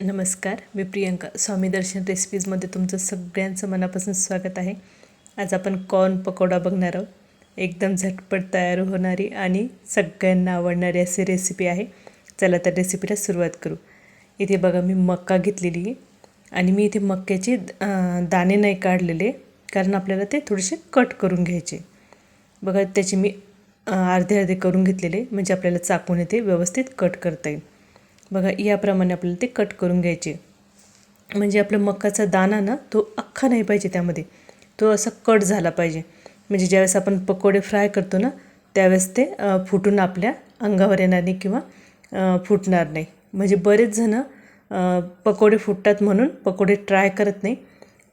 नमस्कार मी प्रियंका. स्वामी दर्शन रेसिपीजमध्ये तुमचं सगळ्यांचं मनापासून स्वागत आहे. आज आपण कॉर्न पकोडा बघणार आहोत. एकदम झटपट तयार होणारी आणि सगळ्यांना आवडणारी अशी रेसिपी आहे. चला तर रेसिपीला सुरुवात करू. इथे बघा मी मक्का घेतलेली आहे आणि मी इथे मक्याचे दाणे नाही काढलेले कारण आपल्याला ते थोडेसे कट करून घ्यायचे. बघा त्याचे मी अर्धे अर्धे करून घेतलेले. म्हणजे आपल्याला चाकून ते व्यवस्थित कट करता येईल. बघा याप्रमाणे आपल्याला ते कट करून घ्यायचे. म्हणजे आपला मक्काचा दाना ना तो अख्खा नाही पाहिजे त्यामध्ये. तो असा कट झाला पाहिजे. म्हणजे ज्यावेळेस आपण पकोडे फ्राय करतो ना त्यावेळेस ते फुटून आपल्या अंगावर येणार नाही किंवा फुटणार नाही. म्हणजे बरेच जणं पकोडे फुटतात म्हणून पकोडे ट्राय करत नाही.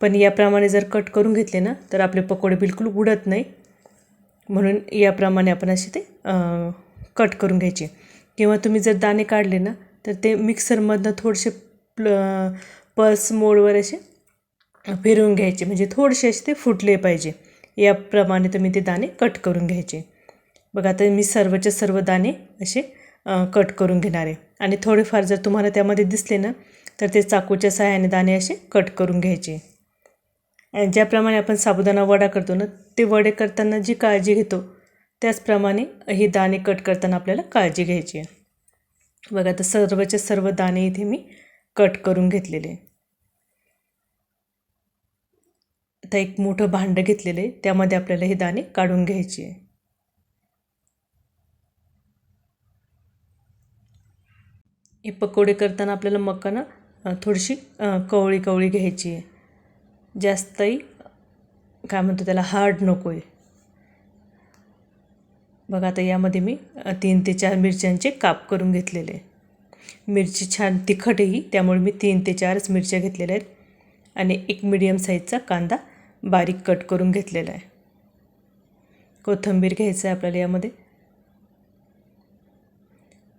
पण याप्रमाणे जर कट करून घेतले ना तर आपले पकोडे बिलकुल उडत नाही. म्हणून याप्रमाणे आपण असे ते कट करून घ्यायचे. किंवा तुम्ही जर दाणे काढले ना तर ते मिक्सरमधनं थोडेसे प्ल पल्स मोडवर असे फिरवून घ्यायचे. म्हणजे थोडेसे असे ते फुटले पाहिजे. याप्रमाणे तुम्ही ते दाणे कट करून घ्यायचे. बघा आता मी सर्वचे सर्व दाणे असे कट करून घेणार आहे. आणि थोडेफार जर तुम्हाला त्यामध्ये दिसले ना तर ते चाकूच्या सहाय्याने दाणे असे कट करून घ्यायचे. आणि ज्याप्रमाणे आपण साबुदाणा वडा करतो ना ते वडे करताना जी काळजी घेतो त्याचप्रमाणे हे दाणे कट करताना आपल्याला काळजी घ्यायची आहे. बघा आता सर्वचे सर्व दाणे इथे मी कट करून घेतलेले आता एक मोठं भांडं घेतलेलं आहे. त्यामध्ये आपल्याला हे दाणे काढून घ्यायचे आहे. हे पकोडे करताना आपल्याला मका ना थोडीशी कवळी कवळी घ्यायची आहे. जास्तही काय म्हणतो त्याला हार्ड नको आहे. बघा आता यामध्ये मी तीन ते चार मिरच्यांचे काप करून घेतलेले आहे. मिरची छान तिखट त्यामुळे मी तीन ते चारच मिरच्या घेतलेल्या आहेत. आणि एक मिडियम साईजचा कांदा बारीक कट करून घेतलेला आहे. कोथिंबीर घ्यायचं आहे आपल्याला यामध्ये.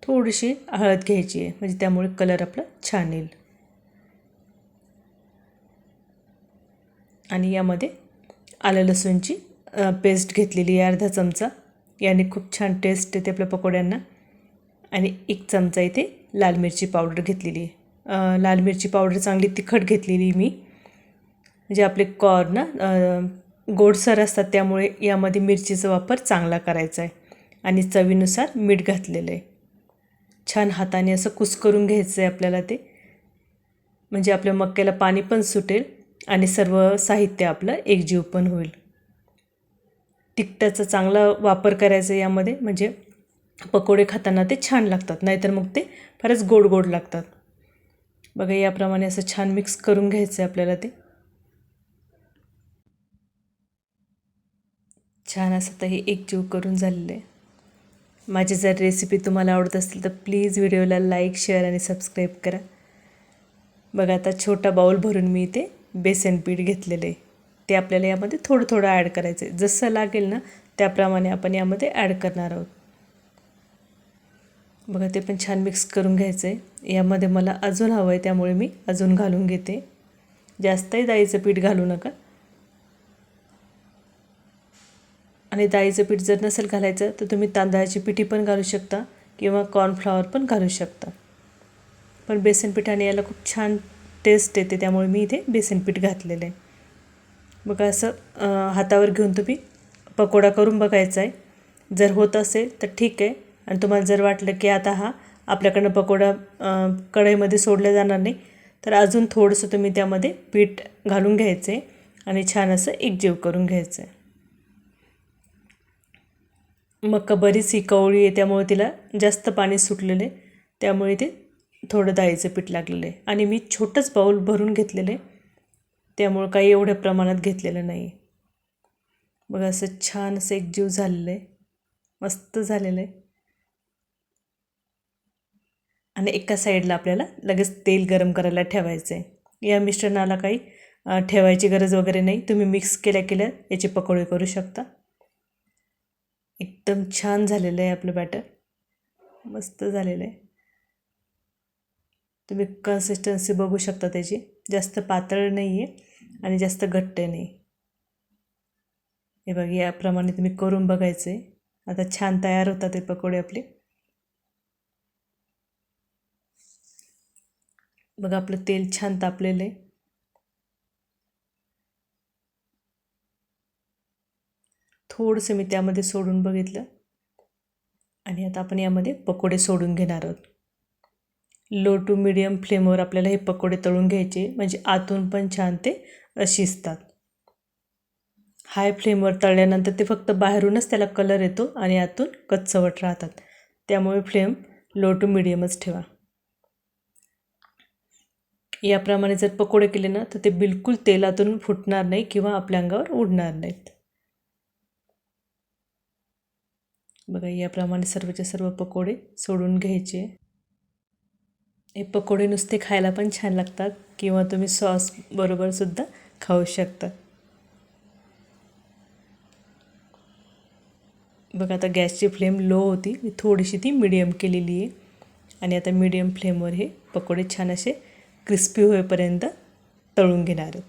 थोडीशी हळद घ्यायची आहे म्हणजे त्यामुळे कलर आपला छान येईल. आणि यामध्ये आलं लसूणची पेस्ट घेतलेली आहे अर्धा चमचा. याने खूप छान टेस्ट येते आपल्या पकोड्यांना. आणि एक चमचा इथे लाल मिरची पावडर घेतलेली आहे. लाल मिरची पावडर चांगली तिखट घेतलेली मी. म्हणजे आपले कॉर्न गोडसर असतात त्यामुळे यामध्ये मिरचीचा वापर चांगला करायचा आहे. आणि चवीनुसार मीठ घातलेलं आहे. छान हाताने असं कुस्करून घ्यायचं आहे आपल्याला ते. म्हणजे आपल्या मक्याला पाणी पण सुटेल आणि सर्व साहित्य आपलं एकजीव पण होईल. तिखटाचा चांगला वापर करायचा यामध्ये. म्हणजे पकोडे खाताना ते छान लागतात. नाहीतर मग ते फारच गोड गोड लागतात. बघा याप्रमाणे असं छान मिक्स करून घ्यायचं आहे आपल्याला ते. छान असं तर हे एकजीव करून झालेलं आहे माझी जर रेसिपी तुम्हाला आवडत असेल तर प्लीज व्हिडिओला लाईक शेअर आणि सबस्क्राईब करा. बघा आता छोटा बाऊल भरून मी इथे बेसन पीठ घेतलेलं आहे ते आपल्याला यामध्ये थोडं थोडं ॲड करायचं आहे जसं लागेल ना त्याप्रमाणे आपण यामध्ये ॲड करणार आहोत. बघा ते पण छान मिक्स करून घ्यायचं आहे यामध्ये मला अजून हवं आहे त्यामुळे मी अजून घालून घेते. जास्तही डाळीचं पीठ घालू नका. आणि डाळीचं पीठ जर नसेल घालायचं तर तुम्ही तांदळाची पिठी पण घालू शकता किंवा कॉर्नफ्लॉवर पण घालू शकता. पण बेसन पिठाने याला खूप छान टेस्ट येते त्यामुळे मी इथे बेसन पीठ घातलेलं आहे. बघा असं हातावर घेऊन तुम्ही पकोडा करून बघायचा आहे जर होत असेल तर ठीक आहे. आणि तुम्हाला जर वाटलं की आता हा आपल्याकडनं पकोडा कढईमध्ये सोडला जाणार नाही तर अजून थोडंसं तुम्ही त्यामध्ये पीठ घालून घ्यायचं आहे आणि छान असं एकजीव करून घ्यायचं आहे मग बरीच ही कवळी आहे त्यामुळे तिला जास्त पाणी सुटलेलं आहे त्यामुळे ते थोडं डाळीचं पीठ लागलेलं आहे आणि मी छोटंच बाऊल भरून घेतलेलं आहे त्यामुळं काही एवढ्या प्रमाणात घेतलेलं नाही. बघा असं छान असं एकजीव झालेलं आहे. मस्त झालेलं आहे. आणि एका साईडला आपल्याला लगेच तेल गरम करायला ठेवायचं आहे या मिश्रणाला काही ठेवायची गरज वगैरे नाही. तुम्ही मिक्स केल्या केल्या याचे पकोडे करू शकता. एकदम छान झालेलं आहे आपलं बॅटर मस्त झालेलं आहे. तुम्ही कन्सिस्टन्सी बघू शकता त्याची. जास्त पातळ नाही आहे आणि जास्त घट्ट नाही हे बघ याप्रमाणे तुम्ही करून बघायचं आहे आता छान तयार होतात ते पकोडे आपले. बघा आपलं तेल छान तापलेलं आहे. थोडंसं मी त्यामध्ये सोडून बघितलं. आणि आता आपण यामध्ये पकोडे सोडून घेणार आहोत. लो टू मिडियम फ्लेमवर आपल्याला हे पकोडे तळून घ्यायचे म्हणजे आतून पण छान ते शिजतात. हाय फ्लेमवर तळल्यानंतर ते फक्त बाहेरूनच त्याला कलर येतो आणि आतून कच्चवट राहतात. त्यामुळे फ्लेम लो टू मिडियमच ठेवा. याप्रमाणे जर पकोडे केले ना तर ते बिलकुल तेलातून फुटणार नाही किंवा आपल्या अंगावर उडणार नाहीत. बघा याप्रमाणे सर्वचे सर्व पकोडे सोडून घ्यायचे. हे पकोडे नुसते खायला पण छान लागतात किंवा तुम्ही सॉस बरोबरसुद्धा खाऊ शकता. बघा आता गॅसची फ्लेम लो होती. मी थोडीशी ती मिडियम केलेली आहे. आणि आता मिडियम फ्लेमवर हे पकोडे छान असे क्रिस्पी होईपर्यंत तळून घेणार आहेत.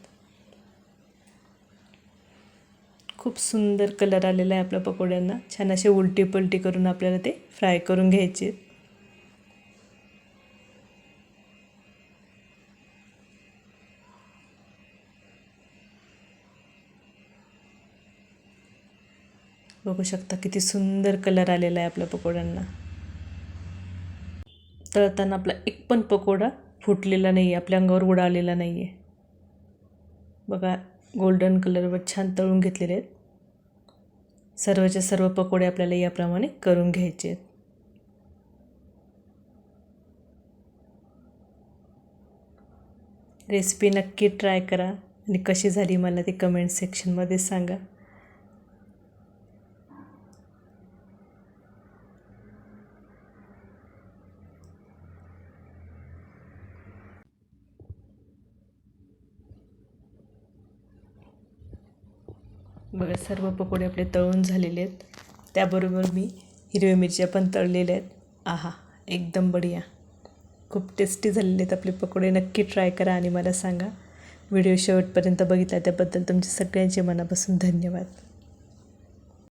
खूप सुंदर कलर आलेला आहे आपल्या पकोड्यांना. छान असे उलटी पलटी करून आपल्याला ते फ्राय करून घ्यायचे बघू शकता किती सुंदर कलर आलेला आहे आपल्या पकोड्यांना. तळताना आपला एक पण पकोडा फुटलेला नाही आहे आपल्या अंगावर उडालेला नाही आहे बघा गोल्डन कलरवर छान तळून घेतलेले आहेत. सर्वचे सर्व पकोडे आपल्याला याप्रमाणे करून घ्यायचे आहेत. रेसिपी नक्की ट्राय करा आणि कशी झाली मला ती कमेंट सेक्शनमध्ये सांगा. बघा सर्व पकोडे आपले तळून झालेले आहेत. त्याबरोबर मी हिरव्या मिरच्या पण तळलेल्या आहेत. आहा एकदम बढिया. खूप टेस्टी झालेले आहेत आपले पकोडे. नक्की ट्राय करा आणि मला सांगा. व्हिडिओ शेवटपर्यंत बघितला त्याबद्दल तुमचे सगळ्यांचे मनापासून धन्यवाद.